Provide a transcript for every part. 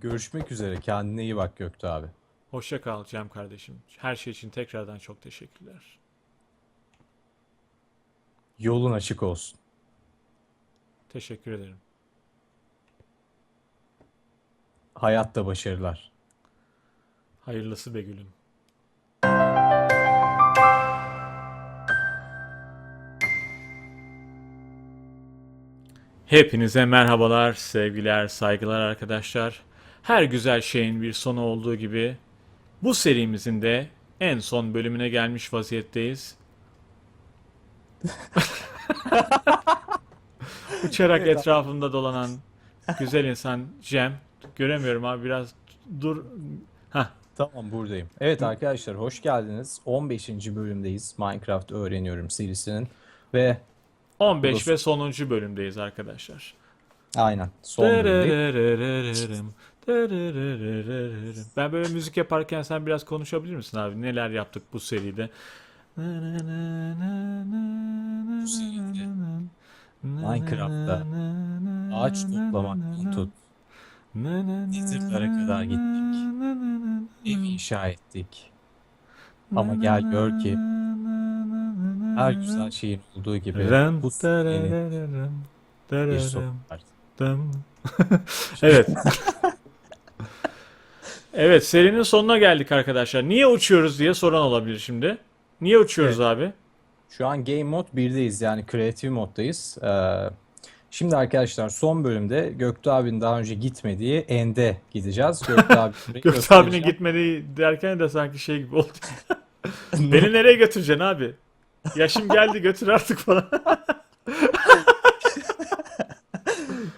Görüşmek üzere. Kendine iyi bak Göktuğ abi. Hoşça kal Cem kardeşim. Her şey için tekrardan çok teşekkürler. Yolun açık olsun. Teşekkür ederim. Hayatta başarılar. Hayırlısı be gülüm. Hepinize merhabalar, sevgiler, saygılar arkadaşlar. Her güzel şeyin bir sonu olduğu gibi bu serimizin de en son bölümüne gelmiş vaziyetteyiz. Uçarak etrafımda dolanan güzel insan Cem. Göremiyorum abi biraz dur. Hah Tamam buradayım. Evet arkadaşlar hoş geldiniz. 15. bölümdeyiz. Minecraft öğreniyorum serisinin. Ve 15 Burası. ve sonuncu bölümdeyiz arkadaşlar. aynen son bölümdeyiz. Ben böyle müzik yaparken sen biraz konuşabilir misin abi? Neler yaptık bu seride? Bu seride Minecraft'ta ağaç toplamaktan tut. Nether'lara kadar gittik. Ev inşa ettik. Ama gel gör ki her güzel şeyin olduğu gibi bu serinin bir sonu. Evet. Evet serinin sonuna geldik arkadaşlar. Niye uçuyoruz diye soran olabilir şimdi. Niye uçuyoruz abi? Şu an Game Mode 1'deyiz yani kreatif moddayız. Ee, şimdi arkadaşlar son bölümde Göktuğ abinin daha önce gitmediği End'e gideceğiz. Göktuğ abi Gökçe abinin gitmediği derken de sanki şey gibi oldu. Beni nereye götüreceksin abi? Yaşım geldi götür artık falan.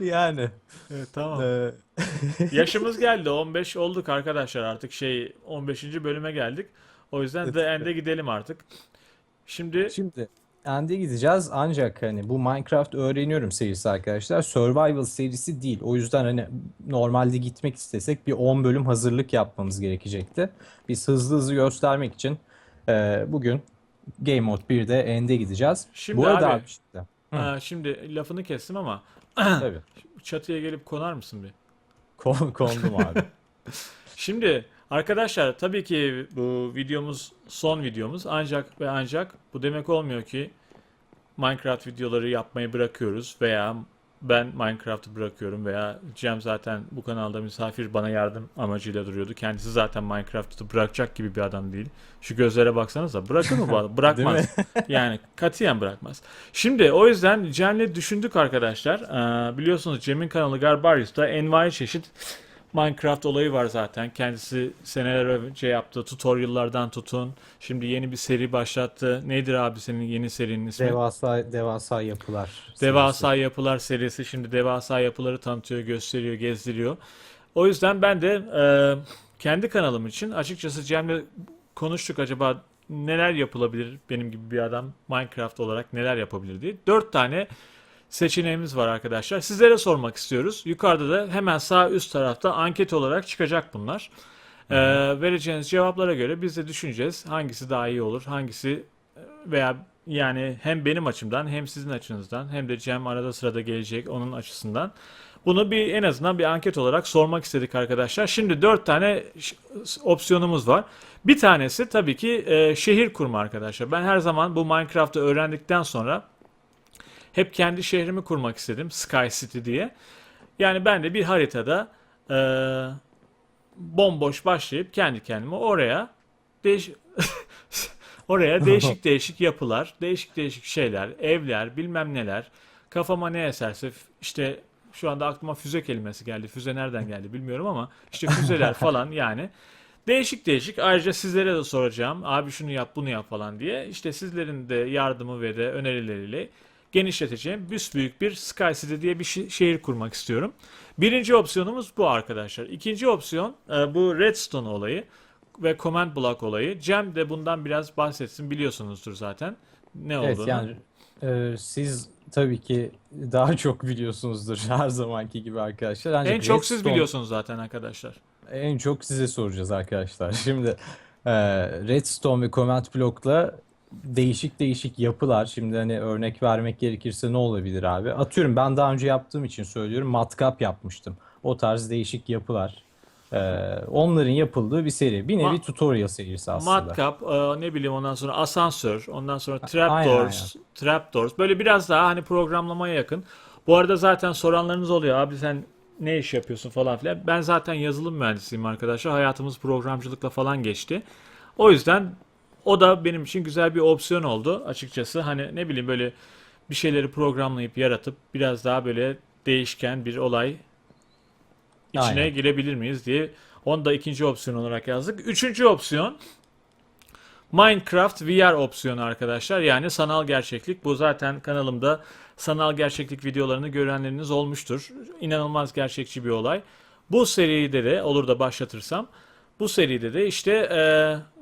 Yani. Evet tamam. e, Yaşımız geldi 15 olduk arkadaşlar artık şey 15. bölüme geldik. O yüzden The End'e gidelim artık. Şimdi Şimdi End'e gideceğiz ancak hani bu Minecraft öğreniyorum serisi arkadaşlar survival serisi değil. O yüzden hani normalde gitmek istesek bir 10 bölüm hazırlık yapmamız gerekecekti. Biz hızlı hızlı göstermek için e, bugün Game Mode 1'de End'e gideceğiz. Şimdi Bu arada abi- abi işte. Hı. Şimdi lafını kestim ama Tabii. çatıya gelip konar mısın bir? Kon- Kondum abi. Şimdi arkadaşlar tabii ki bu videomuz son videomuz ancak ve ancak bu demek olmuyor ki Minecraft videoları yapmayı bırakıyoruz veya ben Minecraft'ı bırakıyorum veya Cem zaten bu kanalda misafir bana yardım amacıyla duruyordu. Kendisi zaten Minecraft'ı bırakacak gibi bir adam değil. Şu gözlere baksanıza bırakır mı bu adam? Bırakmaz. yani katiyen bırakmaz. Şimdi o yüzden Cem'le düşündük arkadaşlar. Ee, biliyorsunuz Cem'in kanalı Garbarius'ta envai çeşit Minecraft olayı var zaten. Kendisi seneler önce yaptığı tutorial'lardan tutun. Şimdi yeni bir seri başlattı. Nedir abi senin yeni serinin ismi? Devasa devasa yapılar. Devasa Yapılar serisi. Şimdi devasa yapıları tanıtıyor, gösteriyor, gezdiriyor. O yüzden ben de e, kendi kanalım için açıkçası Cem'le konuştuk acaba neler yapılabilir benim gibi bir adam Minecraft olarak neler yapabilir diye. Dört tane seçeneğimiz var arkadaşlar. Sizlere sormak istiyoruz. Yukarıda da hemen sağ üst tarafta anket olarak çıkacak bunlar. E, vereceğiniz cevaplara göre biz de düşüneceğiz hangisi daha iyi olur, hangisi veya yani hem benim açımdan hem sizin açınızdan hem de Cem arada sırada gelecek onun açısından. Bunu bir en azından bir anket olarak sormak istedik arkadaşlar. Şimdi dört tane opsiyonumuz var. Bir tanesi tabii ki e, şehir kurma arkadaşlar. Ben her zaman bu Minecraft'ı öğrendikten sonra hep kendi şehrimi kurmak istedim. Sky City diye. Yani ben de bir haritada e, bomboş başlayıp kendi kendime oraya değiş oraya değişik değişik yapılar, değişik değişik şeyler, evler, bilmem neler. Kafama ne eserse işte şu anda aklıma füze kelimesi geldi. Füze nereden geldi bilmiyorum ama işte füzeler falan yani. Değişik değişik. Ayrıca sizlere de soracağım. Abi şunu yap, bunu yap falan diye. İşte sizlerin de yardımı ve de önerileriyle genişleteceğim büyük bir Sky City diye bir şehir kurmak istiyorum. Birinci opsiyonumuz bu arkadaşlar. İkinci opsiyon e, bu Redstone olayı ve Command Block olayı. Cem de bundan biraz bahsetsin biliyorsunuzdur zaten ne Evet olduğunu. yani e, siz tabii ki daha çok biliyorsunuzdur her zamanki gibi arkadaşlar. Ancak en çok siz Redstone- biliyorsunuz zaten arkadaşlar. En çok size soracağız arkadaşlar. Şimdi e, Redstone ve Command Block'la değişik değişik yapılar. Şimdi hani örnek vermek gerekirse ne olabilir abi? Atıyorum ben daha önce yaptığım için söylüyorum. Matkap yapmıştım. O tarz değişik yapılar. Ee, onların yapıldığı bir seri. Bir nevi Ma- tutorial serisi aslında. Matkap, e, ne bileyim ondan sonra asansör, ondan sonra trapdoors, trapdoors. Böyle biraz daha hani programlamaya yakın. Bu arada zaten soranlarınız oluyor. Abi sen ne iş yapıyorsun falan filan. Ben zaten yazılım mühendisiyim arkadaşlar. Hayatımız programcılıkla falan geçti. O yüzden o da benim için güzel bir opsiyon oldu açıkçası. Hani ne bileyim böyle bir şeyleri programlayıp yaratıp biraz daha böyle değişken bir olay içine Aynen. girebilir miyiz diye onu da ikinci opsiyon olarak yazdık. Üçüncü opsiyon Minecraft VR opsiyonu arkadaşlar. Yani sanal gerçeklik. Bu zaten kanalımda sanal gerçeklik videolarını görenleriniz olmuştur. İnanılmaz gerçekçi bir olay. Bu seride de olur da başlatırsam bu seride de işte e,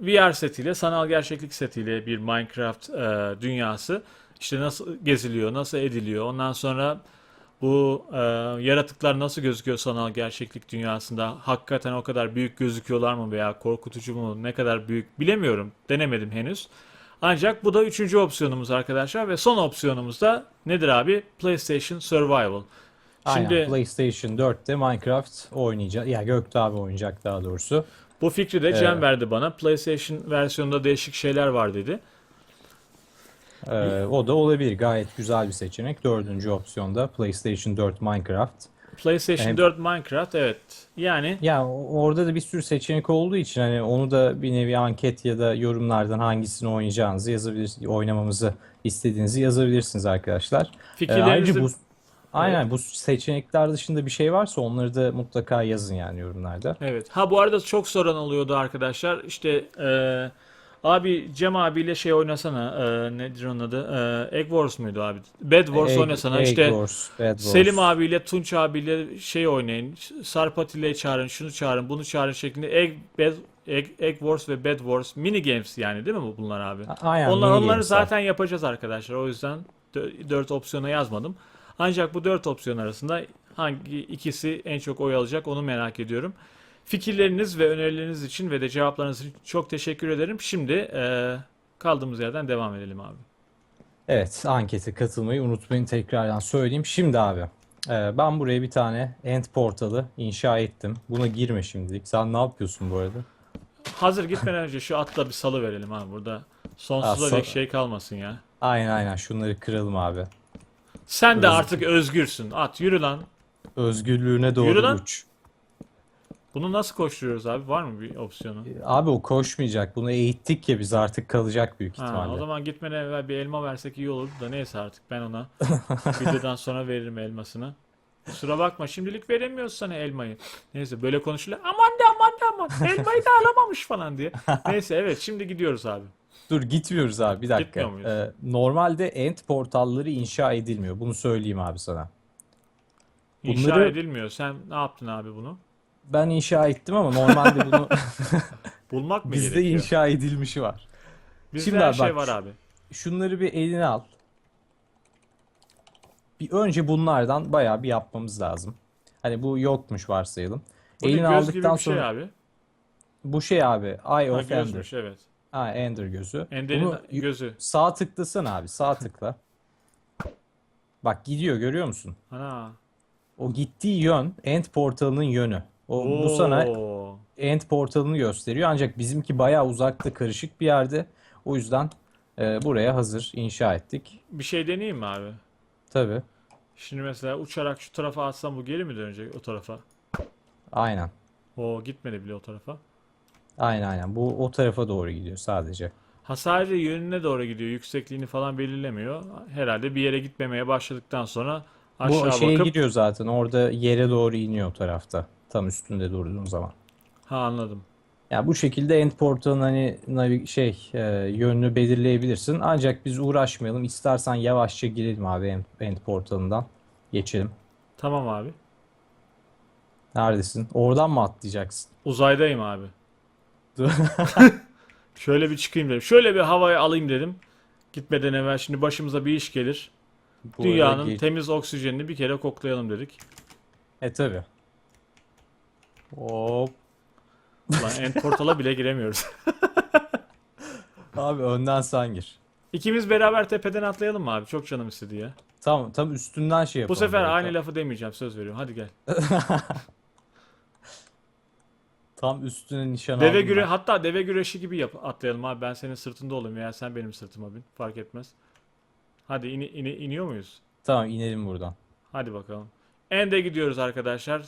VR setiyle, sanal gerçeklik setiyle bir Minecraft e, dünyası işte nasıl geziliyor, nasıl ediliyor. Ondan sonra bu e, yaratıklar nasıl gözüküyor sanal gerçeklik dünyasında? Hakikaten o kadar büyük gözüküyorlar mı veya korkutucu mu? Ne kadar büyük bilemiyorum. Denemedim henüz. Ancak bu da üçüncü opsiyonumuz arkadaşlar ve son opsiyonumuz da nedir abi? PlayStation Survival. Aynen. Şimdi PlayStation 4'te Minecraft oynayacak. Ya Göktuğ abi oynayacak daha doğrusu. Bu fikri de Cem Evet. verdi bana. PlayStation versiyonunda değişik şeyler var dedi. Ee, o da olabilir. Gayet güzel bir seçenek. Dördüncü opsiyonda PlayStation 4 Minecraft. PlayStation Hem- 4 Minecraft evet. Yani Ya o- orada da bir sürü seçenek olduğu için hani onu da bir nevi anket ya da yorumlardan hangisini oynayacağınızı yazabilirsiniz. Oynamamızı istediğinizi yazabilirsiniz arkadaşlar. Ee, fikirlerinizi ayrıca bu aynen bu seçenekler dışında bir şey varsa onları da mutlaka yazın yani yorumlarda. Evet. Ha bu arada çok soran oluyordu arkadaşlar. İşte e, abi Cem abiyle şey oynasana. E, nedir onun adı? E, Egg Wars muydu abi? Bed Wars Egg- oynasana. Egg işte Wars, Bed Wars. Selim abiyle Tunç abiyle şey oynayın. Sarp ile çağırın, şunu çağırın, bunu çağırın şeklinde Egg, Bed, Egg, Egg Wars ve Bed Wars mini games yani değil mi bu bunlar abi? A- Aynen. Onlar mini onları games'ler. zaten yapacağız arkadaşlar. O yüzden 4 opsiyona yazmadım. Ancak bu 4 opsiyon arasında hangi ikisi en çok oy alacak onu merak ediyorum. Fikirleriniz ve önerileriniz için ve de cevaplarınız için çok teşekkür ederim. Şimdi eee, kaldığımız yerden devam edelim abi. Evet, ankete katılmayı unutmayın tekrardan söyleyeyim. Şimdi abi, e, ben buraya bir tane end portalı inşa ettim. Buna girme şimdilik. Sen ne yapıyorsun bu arada? Hazır gitmeden önce şu atla bir salı verelim abi burada. Sonsuza dek şey kalmasın ya. Aynen aynen şunları kıralım abi. Sen de Özgür. artık özgürsün. At yürü lan. Özgürlüğüne doğru Yürü lan. uç. Bunu nasıl koşturuyoruz abi? Var mı bir opsiyonu? Abi o koşmayacak. Bunu eğittik ya biz artık kalacak büyük Ha, o ihtimalle. zaman gitmeden evvel bir elma versek iyi olur da neyse artık ben ona videodan sonra veririm elmasını. Kusura bakma şimdilik veremiyoruz sana elmayı. Neyse böyle konuşuluyor. Aman da aman elmayı da alamamış falan diye. Neyse evet şimdi gidiyoruz abi. Dur gitmiyoruz abi bir dakika. Ee, normalde end portalları inşa edilmiyor. Bunu söyleyeyim abi sana. İnşa Bunları- edilmiyor. Sen ne yaptın abi bunu? Ben inşa ettim ama normalde bunu Bulmak mı bizde gerekiyor? inşa edilmişi var. Bizde Şimdi her abi şey bak, var abi. Şunları bir eline al. Bir önce bunlardan bayağı bir yapmamız lazım. Hani bu yokmuş varsayalım. Bu Eline göz gibi aldıktan bir şey sonra abi. Bu şey abi Eye Ha, of Ender. gözmüş evet. Ha Ender gözü. Ender'in Bunu gözü. sağ tıklasana abi sağ tıkla. Bak gidiyor görüyor musun? Ana. O gittiği yön end portalının yönü. O bu sana Oo. end portalını gösteriyor ancak bizimki bayağı uzakta karışık bir yerde. O yüzden e, buraya hazır inşa ettik. Bir şey deneyeyim mi abi? Tabii. Şimdi mesela uçarak şu tarafa atsam bu geri mi dönecek o tarafa? Aynen. O gitmedi bile o tarafa. Aynen aynen. Bu o tarafa doğru gidiyor sadece. Ha sadece yönüne doğru gidiyor. Yüksekliğini falan belirlemiyor. Herhalde bir yere gitmemeye başladıktan sonra Bu aşağı şeye bakıp gidiyor zaten. Orada yere doğru iniyor o tarafta. Tam üstünde durduğun zaman. ha anladım. Ya bu şekilde end portalın hani navi- şey e, yönünü belirleyebilirsin. Ancak biz uğraşmayalım. İstersen yavaşça girelim abi end, end portalından. Geçelim. Tamam abi. Neredesin? Oradan mı atlayacaksın? Uzaydayım abi. Şöyle bir çıkayım dedim. Şöyle bir havaya alayım dedim. Gitmeden evvel şimdi başımıza bir iş gelir. Bu arada Dünyanın ge- temiz oksijenini bir kere koklayalım dedik. E tabi. Hop. Ulan end portala bile giremiyoruz. Abi önden sen gir. İkimiz beraber tepeden atlayalım mı abi? Çok canım istedi ya. Tam tam üstünden şey Bu yapalım. sefer böyle. aynı lafı demeyeceğim söz veriyorum. Hadi gel. Tam üstüne nişan Deve aldım güre ben. hatta deve güreşi gibi yap atlayalım abi. Ben senin sırtında olayım veya sen benim sırtıma bin. Fark etmez. Hadi ini, ini, iniyor muyuz? Tamam inelim buradan. Hadi bakalım. Ende gidiyoruz arkadaşlar.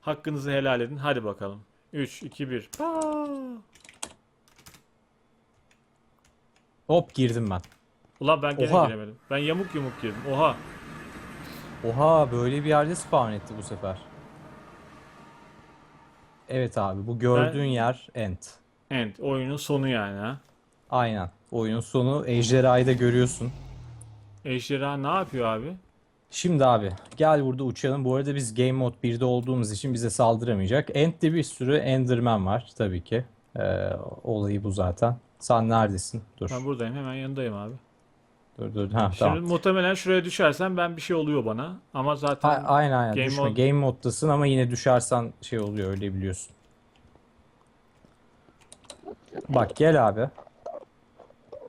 Hakkınızı helal edin. Hadi bakalım. 3 2 1. Hop girdim ben. Ulan ben gene Oha. giremedim. Ben yamuk yumuk girdim. Oha. Oha böyle bir yerde spawn etti bu sefer. Evet abi bu gördüğün yer end. End. Oyunun sonu yani ha. Aynen. Oyunun sonu ejderhayı da görüyorsun. Ejderha ne yapıyor abi? Şimdi abi gel burada uçalım. Bu arada biz Game Mode 1'de olduğumuz için bize saldıramayacak. End'de bir sürü Enderman var tabii ki. Ee, olayı bu zaten. Sen neredesin? Dur. Ben buradayım. Hemen yanındayım abi. Dur dur. Ha, Şimdi tamam. muhtemelen şuraya düşersem ben bir şey oluyor bana. Ama zaten A- aynen aynen Game düşme. Mode- Game Mode'dasın ama yine düşersen şey oluyor öyle biliyorsun. Bak gel abi.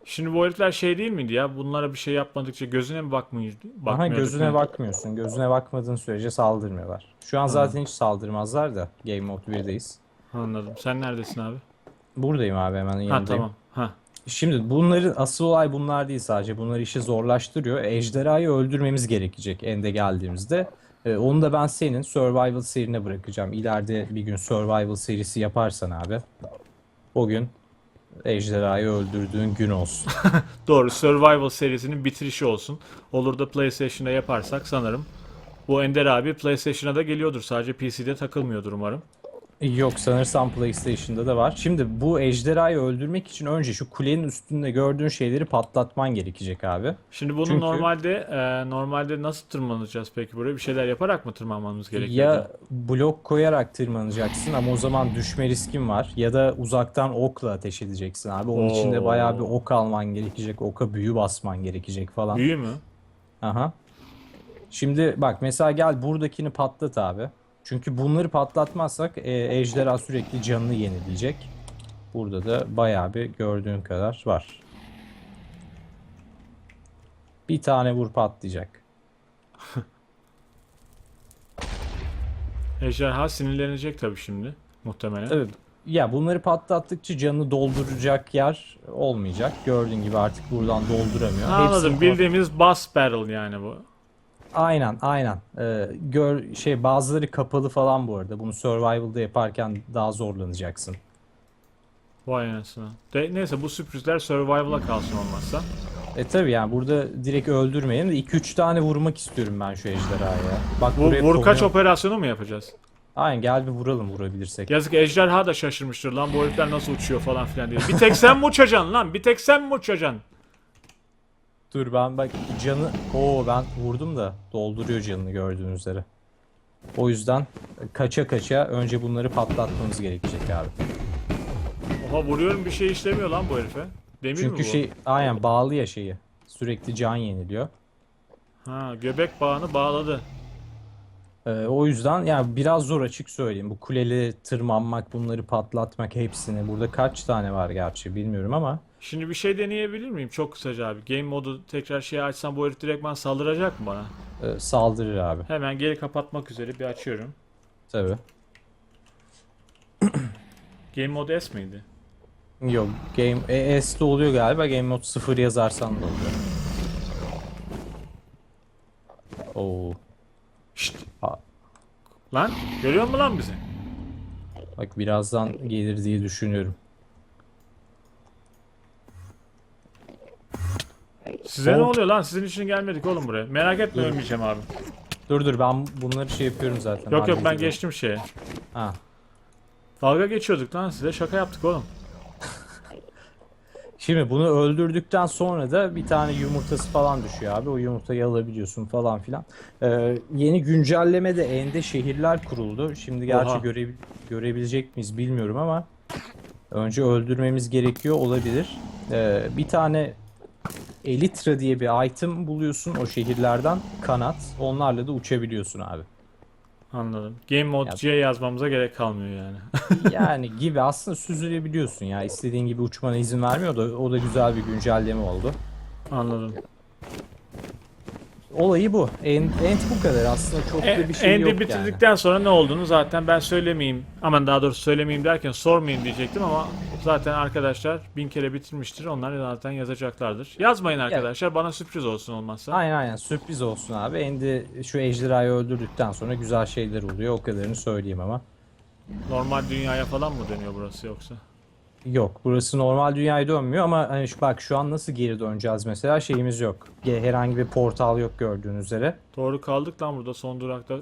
Şimdi bu herifler şey değil miydi ya? Bunlara bir şey yapmadıkça gözüne mi bakmıyor, Aha gözüne ne? bakmıyorsun. Gözüne bakmadığın sürece saldırmıyorlar. Şu an zaten hiç saldırmazlar da Game Mode 1'deyiz. Anladım. Sen neredesin abi? Buradayım abi hemen Ha yanındayım. tamam. Ha. Şimdi bunların asıl olay bunlar değil sadece. Bunlar işi zorlaştırıyor. Ejderhayı öldürmemiz gerekecek ende geldiğimizde. Ee, onu da ben senin Survival serine bırakacağım. İleride bir gün Survival serisi yaparsan abi. O gün ejderhayı öldürdüğün gün olsun. Doğru. Survival serisinin bitirişi olsun. Olur da PlayStation'da yaparsak sanırım bu Ender abi PlayStation'a da geliyordur. Sadece PC'de takılmıyordur umarım. Yok sanırsam PlayStation'da da var. Şimdi bu ejderhayı öldürmek için önce şu kulenin üstünde gördüğün şeyleri patlatman gerekecek abi. Şimdi bunu Çünkü- normalde e, normalde nasıl tırmanacağız peki buraya? Bir şeyler yaparak mı tırmanmamız gerekiyor? Ya blok koyarak tırmanacaksın ama o zaman düşme riskin var. Ya da uzaktan okla ateş edeceksin abi. Onun için de bayağı bir ok alman gerekecek. Oka büyü basman gerekecek falan. Büyü mü? Aha. Şimdi bak mesela gel buradakini patlat abi. Çünkü bunları patlatmazsak e, ejderha sürekli canını yenileyecek. Burada da bayağı bir gördüğün kadar var. Bir tane vur patlayacak. Ejderha sinirlenecek tabii şimdi muhtemelen. Tabii. Ya bunları patlattıkça canını dolduracak yer olmayacak. Gördüğün gibi artık buradan dolduramıyor. Anladım. Hepsini- Bildiğimiz boss battle yani bu. Aynen, aynen. Ee, gör şey bazıları kapalı falan bu arada. Bunu survival'da yaparken daha zorlanacaksın. Vay anasını. De, neyse bu sürprizler survival'a kalsın olmazsa. E tabii yani burada direkt öldürmeyelim de 2-3 tane vurmak istiyorum ben şu ejderhaya. Bak Bu buraya vur kaç konuyor- operasyonu mu yapacağız? Aynen gel bir vuralım vurabilirsek. Yazık ejderha da şaşırmıştır lan bu herifler nasıl uçuyor falan filan diye. Bir tek sen mi uçacaksın lan? Bir tek sen mi uçacaksın? Dur ben bak canı... Oo ben vurdum da dolduruyor canını gördüğünüz üzere. O yüzden kaça kaça önce bunları patlatmamız gerekecek abi. Oha vuruyorum bir şey işlemiyor lan bu herife. Demir mi Çünkü bu? şey aynen bağlı ya şeyi. Sürekli can yeniliyor. Ha göbek bağını bağladı. Ee, o yüzden yani biraz zor açık söyleyeyim. Bu kuleleri tırmanmak, bunları patlatmak hepsini. Burada kaç tane var gerçi bilmiyorum ama. Şimdi bir şey deneyebilir miyim? Çok kısaca abi. Game modu tekrar şey açsam bu herif direktman saldıracak mı bana? e, saldırır abi. Hemen geri kapatmak üzere bir açıyorum. Tabii. Game mode S miydi? Yok Game e, S'de oluyor galiba. Game Mode 0 yazarsan da oluyor. Oo. Şşt. Ha. Lan görüyor musun lan bizi? Bak birazdan gelir diye düşünüyorum. Size ne oluyor lan? Sizin için gelmedik oğlum buraya. Merak etme ölmeyeceğim abi. Dur dur ben bunları şey yapıyorum zaten. Yok yok ben hallediyorum. geçtim şeye. Ha. Dalga geçiyorduk lan size şaka yaptık oğlum. Şimdi bunu öldürdükten sonra da bir tane yumurtası falan düşüyor abi. O yumurtayı alabiliyorsun falan filan. Ee, yeni güncellemede Ende şehirler kuruldu. Şimdi gerçi Oha. göre, görebilecek miyiz bilmiyorum ama önce öldürmemiz gerekiyor olabilir. Ee, bir tane Elytra diye bir item buluyorsun o şehirlerden kanat. Onlarla da uçabiliyorsun abi. Anladım. Game mode Ya- C yazmamıza gerek kalmıyor yani. Yani gibi aslında süzülebiliyorsun ya. İstediğin gibi uçmana izin vermiyor da o da güzel bir güncelleme oldu. Anladım. olayı bu. End, end bu kadar aslında çok da bir şey Endi yok yani. bitirdikten sonra ne olduğunu zaten ben söylemeyeyim. Aman daha doğrusu söylemeyeyim derken sormayayım diyecektim ama zaten arkadaşlar bin kere bitirmiştir. Onlar zaten yazacaklardır. Yazmayın arkadaşlar. Bana sürpriz olsun olmazsa. Aynen aynen sürpriz olsun abi. Endi şu ejderhayı öldürdükten sonra güzel şeyler oluyor. O kadarını söyleyeyim ama. Normal dünyaya falan mı dönüyor burası yoksa? Yok burası normal dünyaya dönmüyor ama hani şu, bak şu an nasıl geri döneceğiz mesela şeyimiz yok. Ge- Herhangi bir portal yok gördüğünüz üzere. Doğru kaldık lan burada son durakta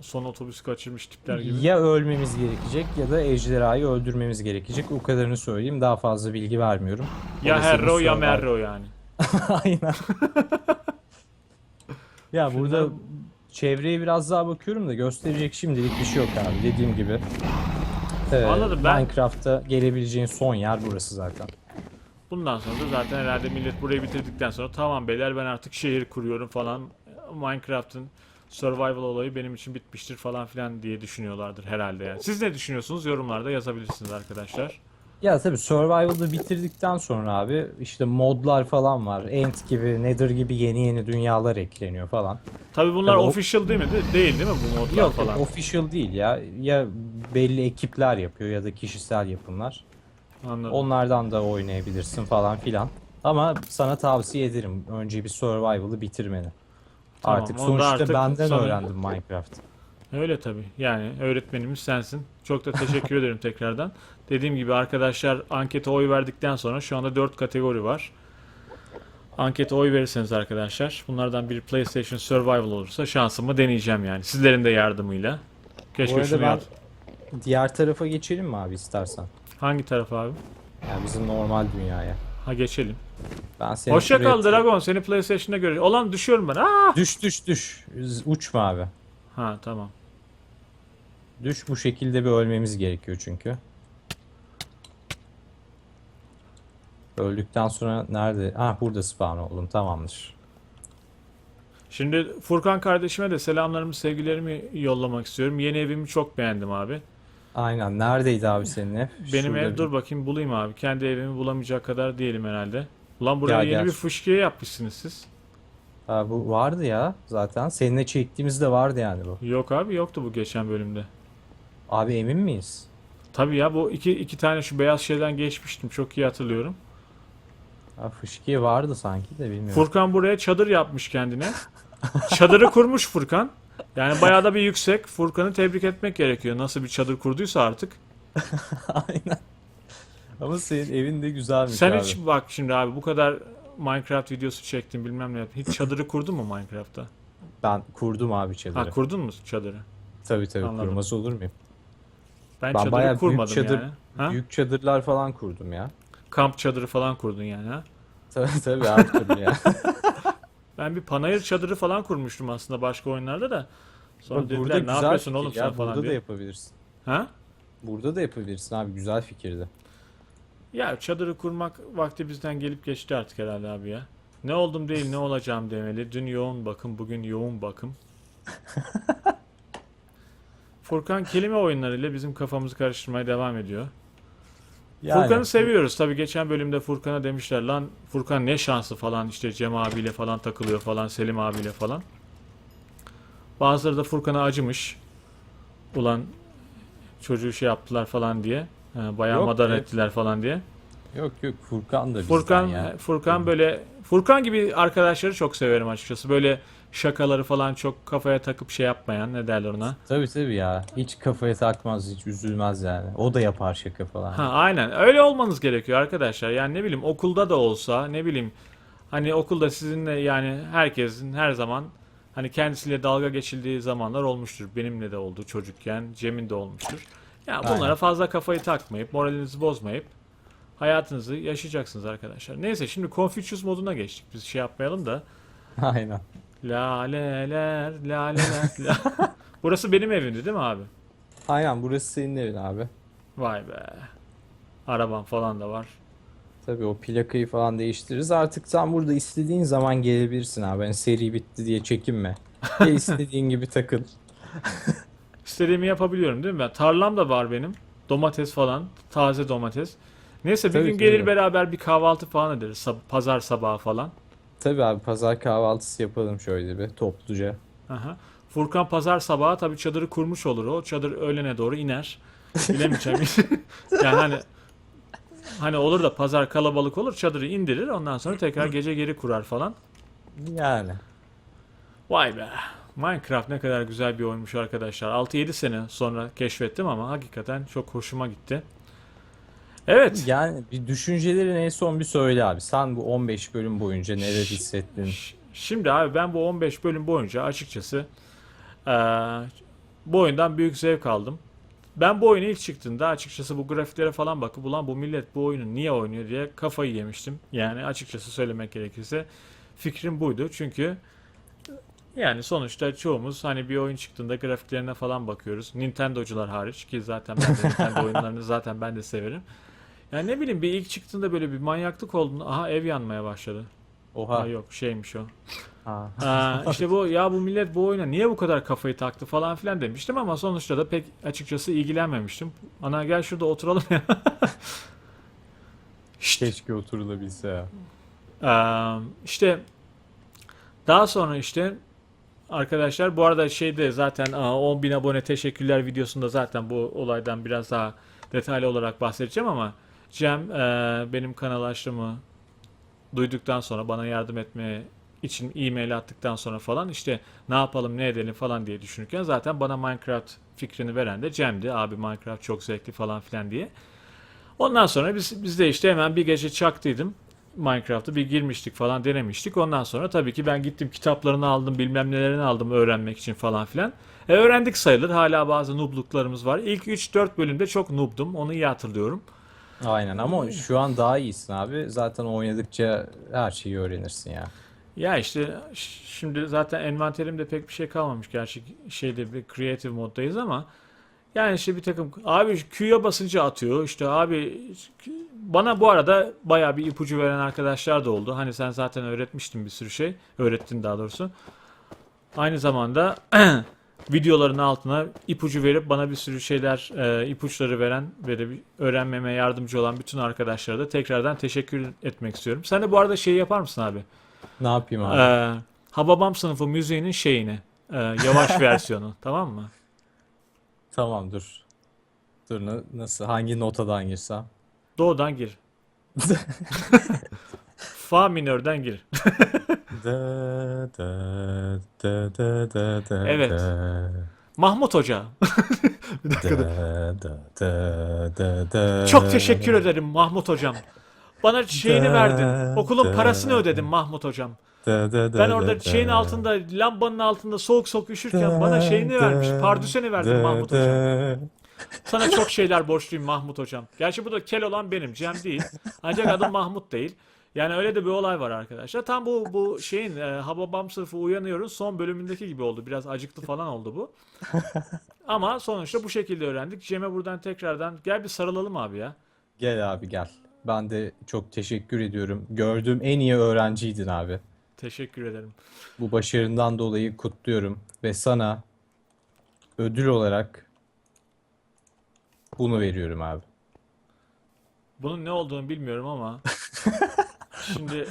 son otobüsü kaçırmış tipler gibi. Ya ölmemiz gerekecek ya da ejderhayı öldürmemiz gerekecek. O kadarını söyleyeyim. Daha fazla bilgi vermiyorum. Ya Orası Herro ya. Merro yani. Aynen. ya burada çevreye biraz daha bakıyorum da gösterecek şimdilik bir şey yok abi dediğim gibi. Ee, Anladım, ben- Minecraft'ta gelebileceğin son yer burası zaten. Bundan sonra da zaten herhalde millet burayı bitirdikten sonra tamam beyler ben artık şehir kuruyorum falan. Minecraft'ın survival olayı benim için bitmiştir falan filan diye düşünüyorlardır herhalde yani. Siz ne düşünüyorsunuz? Yorumlarda yazabilirsiniz arkadaşlar. Ya tabii Survival'da bitirdikten sonra abi işte modlar falan var. End gibi, Nether gibi yeni yeni dünyalar ekleniyor falan. Tabi bunlar Tabii o- official değil mi? De- değil değil mi bu modlar Yok falan? yok official değil ya. Ya belli ekipler yapıyor ya da kişisel yapımlar. Anladım. Onlardan da oynayabilirsin falan filan. Ama sana tavsiye ederim önce bir Survival'ı bitirmeni. Tamam, artık onda sonuçta artık benden sonra- öğrendim Minecraft. Öyle tabi. Yani öğretmenimiz sensin. Çok da teşekkür ederim tekrardan. Dediğim gibi arkadaşlar ankete oy verdikten sonra şu anda 4 kategori var. Ankete oy verirseniz arkadaşlar bunlardan biri PlayStation Survival olursa şansımı deneyeceğim yani. Sizlerin de yardımıyla. Bu Keşke arada şunu ben yap. diğer tarafa geçelim mi abi istersen? Hangi taraf abi? Yani bizim normal dünyaya. Ha geçelim. Ben seni Hoşça kal Dragon. Seni PlayStation'da göreceğim. Olan düşüyorum ben. Aa! Düş düş düş. Z- Uçma abi. Ha tamam. Düş bu şekilde bir ölmemiz gerekiyor çünkü. Öldükten sonra nerede? Ah burada spawn oldum tamamdır. Şimdi Furkan kardeşime de selamlarımı, sevgilerimi yollamak istiyorum. Yeni evimi çok beğendim abi. Aynen neredeydi abi senin ev? Benim ev dur bakayım bulayım abi. Kendi evimi bulamayacak kadar değilim herhalde. Ulan buraya Gel, yeni gel. bir fışkiye yapmışsınız siz. Ha, bu vardı ya zaten. Seninle çektiğimizde vardı yani bu. Yok abi yoktu bu geçen bölümde. Abi emin miyiz? Tabii ya bu iki, iki tane şu beyaz şeyden geçmiştim. Çok iyi hatırlıyorum. Ha, fışkiye vardı sanki de bilmiyorum. Furkan buraya çadır yapmış kendine. Çadırı kurmuş Furkan. Yani bayağı da bir yüksek. Furkan'ı tebrik etmek gerekiyor. Nasıl bir çadır kurduysa artık. Aynen. Ama senin evin de güzelmiş Sen abi. hiç bak şimdi abi bu kadar Minecraft videosu çektin bilmem ne yaptın. Hiç çadırı kurdun mu Minecraft'ta? Ben kurdum abi çadırı. Ha kurdun mu çadırı? tabii tabii Anladım. kurmaz olur muyum? Ben, Ben çadırı bayağı büyük kurmadım çadır- yani. Ha? Büyük çadırlar falan kurdum ya. Kamp çadırı falan kurdun yani ha? Tabii tabii her türlü ya. Ben bir panayır çadırı falan kurmuştum aslında başka oyunlarda da. Sonra Bak, dediler burada ne yapıyorsun oğlum ya, sen falan Burada da diye. yapabilirsin. Ha? Burada da yapabilirsin abi güzel fikirdi. Ya çadırı kurmak vakti bizden gelip geçti artık herhalde abi ya. Ne oldum değil ne olacağım demeli. Dün yoğun bakım bugün yoğun bakım. Furkan kelime oyunlarıyla bizim kafamızı karıştırmaya devam ediyor. Yani, Furkan'ı seviyoruz. Tabii geçen bölümde Furkan'a demişler lan Furkan ne şansı falan işte Cem abiyle falan takılıyor falan Selim abiyle falan. Bazıları da Furkan'a acımış. Ulan çocuğu şey yaptılar falan diye. Ha, Bayağı Yok madar be. ettiler falan diye. Yok yok Furkan da Furkan ya. Furkan böyle Furkan gibi arkadaşları çok severim açıkçası. Böyle şakaları falan çok kafaya takıp şey yapmayan ne derler ona. Tabii tabii ya. Hiç kafaya takmaz, hiç üzülmez yani. O da yapar şaka falan. Ha aynen. Öyle olmanız gerekiyor arkadaşlar. Yani ne bileyim okulda da olsa ne bileyim hani okulda sizinle yani herkesin her zaman hani kendisiyle dalga geçildiği zamanlar olmuştur. Benimle de oldu çocukken. Cem'in de olmuştur. Ya bunlara Aynen. fazla kafayı takmayıp moralinizi bozmayıp hayatınızı yaşayacaksınız arkadaşlar. Neyse şimdi Confucius moduna geçtik. Biz şey yapmayalım da. Aynen. Laleler, laleler. la- Burası benim evimdi değil mi abi? Aynen burası senin evin abi. Vay be. Arabam falan da var. Tabii o plakayı falan değiştiririz. Artık sen burada istediğin zaman gelebilirsin abi. Yani seri bitti diye çekinme. Gel istediğin gibi takıl. İstediğimi yapabiliyorum değil mi ben? Tarlam da var benim. Domates falan. Taze domates. Neyse bir Tabii gün ki, gelir beraber bir kahvaltı falan ederiz. Sab- pazar sabahı falan. Tabii abi pazar kahvaltısı yapalım şöyle bir topluca. Aha. Furkan pazar sabahı tabii çadırı kurmuş olur o. Çadır öğlene doğru iner. Bilemeyeceğim. yani hani hani olur da pazar kalabalık olur çadırı indirir ondan sonra tekrar gece geri kurar falan. Yani. Vay be. Minecraft ne kadar güzel bir oyunmuş arkadaşlar. 6-7 sene sonra keşfettim ama hakikaten çok hoşuma gitti. Evet. Yani bir düşüncelerin en son bir söyle abi. Sen bu 15 bölüm boyunca neler hissettin? Şimdi abi ben bu 15 bölüm boyunca açıkçası eee, bu oyundan büyük zevk aldım. Ben bu oyun ilk çıktığında açıkçası bu grafiklere falan bakıp ulan bu millet bu oyunu niye oynuyor diye kafayı yemiştim. Yani açıkçası söylemek gerekirse fikrim buydu. Çünkü yani sonuçta çoğumuz hani bir oyun çıktığında grafiklerine falan bakıyoruz. Nintendo'cular hariç ki zaten ben de Nintendo oyunlarını zaten ben de severim. Yani ne bileyim bir ilk çıktığında böyle bir manyaklık olduğunda aha ev yanmaya başladı. Oha. Ha yok şeymiş o. Ha. Ha, işte bu ya bu millet bu oyuna niye bu kadar kafayı taktı falan filan demiştim ama sonuçta da pek açıkçası ilgilenmemiştim. Ana gel şurada oturalım ya. işte, Keşke oturulabilse ya. eee, işte daha sonra işte arkadaşlar bu arada şeyde zaten aa, 10.000 abone teşekkürler videosunda zaten bu olaydan biraz daha detaylı olarak bahsedeceğim ama Cem eee, benim kanal açtığımı duyduktan sonra bana yardım etmeye için e-mail attıktan sonra falan işte ne yapalım ne edelim falan diye düşünürken zaten bana Minecraft fikrini veren de Cem'di. Abi Minecraft çok zevkli falan filan diye. Ondan sonra biz, biz de işte hemen bir gece çaktıydım. Minecraft'ı bir girmiştik falan denemiştik. Ondan sonra tabii ki ben gittim kitaplarını aldım bilmem nelerini aldım öğrenmek için falan filan. E, öğrendik sayılır. Hala bazı noobluklarımız var. İlk 3-4 bölümde çok noob'dum. Onu iyi hatırlıyorum. Aynen ama şu an daha iyisin abi. Zaten oynadıkça her şeyi öğrenirsin ya. Ya işte şimdi zaten envanterimde pek bir şey kalmamış. Gerçi şeyde bir creative moddayız ama yani işte bir takım abi Q'ya basınca atıyor. İşte abi bana bu arada bayağı bir ipucu veren arkadaşlar da oldu. Hani sen zaten öğretmiştin bir sürü şey. Öğrettin daha doğrusu. Aynı zamanda videoların altına ipucu verip bana bir sürü şeyler, e, ipuçları veren ve de öğrenmeme yardımcı olan bütün arkadaşlara da tekrardan teşekkür etmek istiyorum. Sen de bu arada şey yapar mısın abi? Ne yapayım abi? Ee, Hababam sınıfı müziğinin şeyini, e, yavaş versiyonu, tamam mı? Tamam dur. Dur na- nasıl hangi notadan girsem? Doğudan gir. Fa minörden gir. Evet. Mahmut Hoca. bir dakika. Çok teşekkür ederim Mahmut Hocam. Bana şeyini verdin. Okulun parasını ödedim Mahmut Hocam. Ben da, orada da. şeyin altında, lambanın altında soğuk soğuk üşürken bana şeyini vermiş. Pardüseni verdin Mahmut Hocam. Sana çok şeyler borçluyum Mahmut hocam. Gerçi bu da kel olan benim, Cem değil. Ancak adım Mahmut değil. Yani öyle de bir olay var arkadaşlar. Tam bu bu şeyin e, Hababam sınıfı uyanıyoruz son bölümündeki gibi oldu. Biraz acıktı falan oldu bu. Ama sonuçta bu şekilde öğrendik. Cem'e buradan tekrardan gel bir sarılalım abi ya. Gel abi gel. Ben de çok teşekkür ediyorum. Gördüğüm en iyi öğrenciydin abi. Teşekkür ederim. Bu başarından dolayı kutluyorum ve sana ödül olarak bunu veriyorum abi. Bunun ne olduğunu bilmiyorum ama şimdi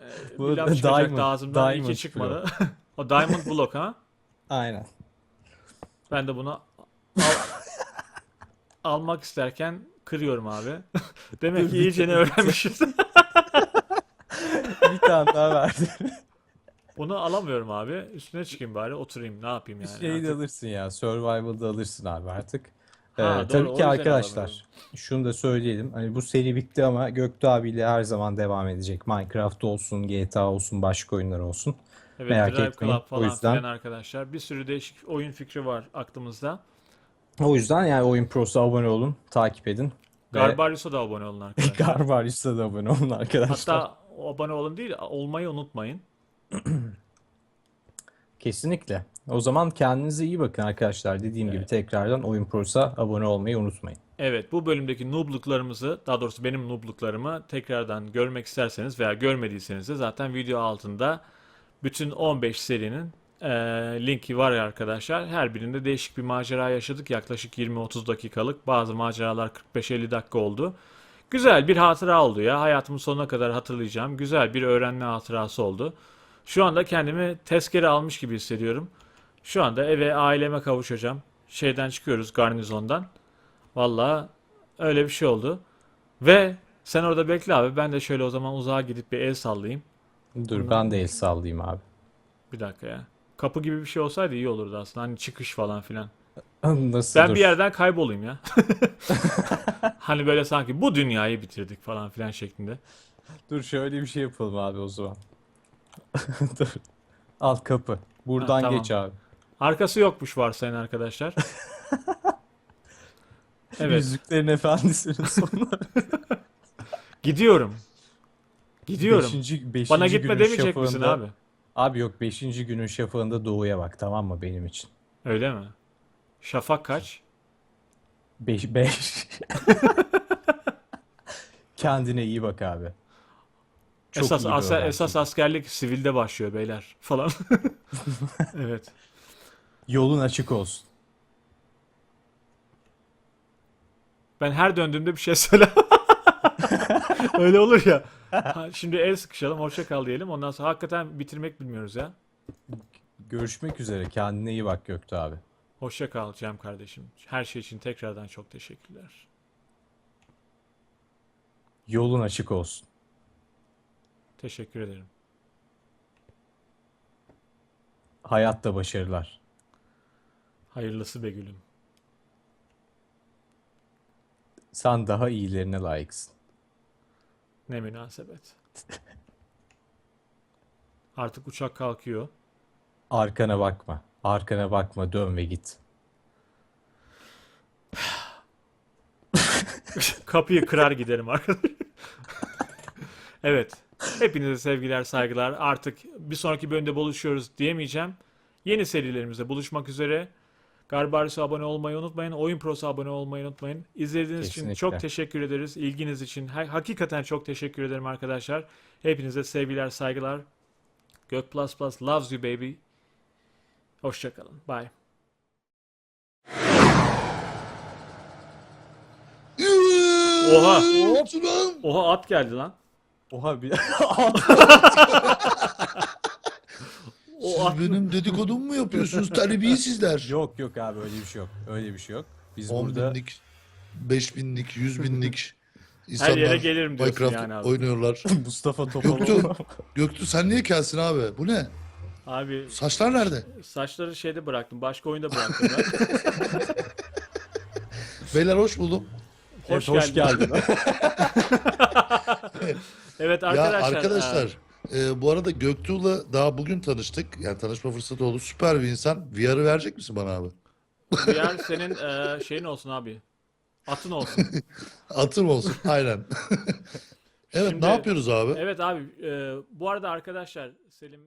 e, bir laf çıkacaktı Diamond- ağzımdan iyi Diamond ki çıkmadı. o Diamond Block ha? Aynen. Ben de bunu al- almak isterken kırıyorum abi. Demek ki iyicene öğrenmişiz. Bir tane daha verdim. Bunu alamıyorum abi. Üstüne çıkayım bari oturayım. Ne yapayım yani Şeyi de artık. alırsın ya. Survival'da alırsın abi artık. Ee, Ha, doğru, o tabii ki yüzden arkadaşlar alamıyorum. şunu da söyleyelim. Hani bu seri bitti ama Göktuğ abiyle her zaman devam edecek. Minecraft olsun, GTA olsun, başka oyunlar olsun. Evet, merak Drive etmeyin. Club O falan yüzden- filan arkadaşlar. Bir sürü değişik oyun fikri var aklımızda. O yüzden yani Oyun Pro'sa abone olun, takip edin. Garbarius'a da abone olun arkadaşlar. Garbaris'e de abone olun arkadaşlar. Hatta abone olun değil, olmayı unutmayın. Kesinlikle. O zaman kendinize iyi bakın arkadaşlar. Dediğim gibi Evet. tekrardan Oyun Pro'sa abone olmayı unutmayın. Evet, bu bölümdeki noobluklarımızı, daha doğrusu benim noobluklarımı tekrardan görmek isterseniz veya görmediyseniz de zaten video altında bütün 15 serinin eee, linki var ya arkadaşlar. Her birinde değişik bir macera yaşadık. Yaklaşık 20-30 dakikalık. Bazı maceralar 45-50 dakika oldu. Güzel bir hatıra oldu ya. Hayatımın sonuna kadar hatırlayacağım. Güzel bir öğrenme hatırası oldu. Şu anda kendimi tezkere almış gibi hissediyorum. Şu anda eve aileme kavuşacağım. Şeyden çıkıyoruz garnizondan. Vallahi öyle bir şey oldu. Ve sen orada bekle abi. Ben de şöyle o zaman uzağa gidip bir el sallayayım. Dur ben de el sallayayım abi. Bir dakika ya. Kapı gibi bir şey olsaydı iyi olurdu aslında. Hani çıkış falan filan. Nasıl Ben dur? bir yerden kaybolayım ya. Hani böyle sanki bu dünyayı bitirdik falan filan şeklinde. Dur şöyle bir şey yapalım abi o zaman. Dur. Al kapı. Buradan Ha, tamam. geç abi. Arkası yokmuş varsayın arkadaşlar. Evet. Yüzüklerin Efendisi'nin sonu. Gidiyorum. Gidiyorum. Beşinci, beşinci Bana gitme demeyecek misin abi? Abi yok 5. günün şafağında doğuya bak tamam mı benim için? Öyle mi? Şafak kaç? 5 5. Kendine iyi bak abi. Çok esas öğrenci. esas askerlik sivilde başlıyor beyler falan. Evet. Yolun açık olsun. Ben her döndüğümde bir şey söyle. Öyle olur ya. Ha, şimdi el sıkışalım, hoşça kal diyelim. Ondan sonra hakikaten bitirmek bilmiyoruz ya. Görüşmek üzere. Kendine iyi bak Göktuğ abi. Hoşça kal Cem kardeşim. Her şey için tekrardan çok teşekkürler. Yolun açık olsun. Teşekkür ederim. Hayatta başarılar. Hayırlısı be gülüm. Sen daha iyilerine layıksın. Ne münasebet. Artık uçak kalkıyor. Arkana bakma. Arkana bakma dön ve git. Kapıyı kırar giderim arkadaşlar. evet. Hepinize sevgiler, saygılar. Artık bir sonraki bölümde buluşuyoruz diyemeyeceğim. Yeni serilerimizde buluşmak üzere. Garbaris'e abone olmayı unutmayın. Oyun Pro'sa abone olmayı unutmayın. İzlediğiniz için Kesinlikle. çok teşekkür ederiz. İlginiz için ha- hakikaten çok teşekkür ederim arkadaşlar. Hepinize sevgiler, saygılar. Gök Plus Plus loves you baby. Hoşçakalın. Bye. Oha. Oha at geldi lan. Oha bir... O Siz benim dedikodumu mu yapıyorsunuz? Terbiyesizler. yok yok abi öyle bir şey yok. Öyle bir şey yok. Biz 10 burada binlik, 5 binlik, 100 binlik her insanlar yere gelirim diyorsun Minecraft yani abi. oynuyorlar. Mustafa Topaloğlu. Göktuğ sen niye kelsin abi? Bu ne? Abi Saçlar nerede? saçları şeyde bıraktım. Başka oyunda bıraktım ben. Beyler hoş buldum. Hoş, Evet, hoş geldin. geldin. Evet Ya arkadaşlar. E, bu arada Göktuğ'la daha bugün tanıştık. Yani tanışma fırsatı oldu. Süper bir insan. VR'ı verecek misin bana abi? Diğer senin e, şeyin olsun abi. Atın olsun. Atım olsun. Aynen. evet Şimdi- ne yapıyoruz abi? Evet abi. e, bu arada arkadaşlar Selim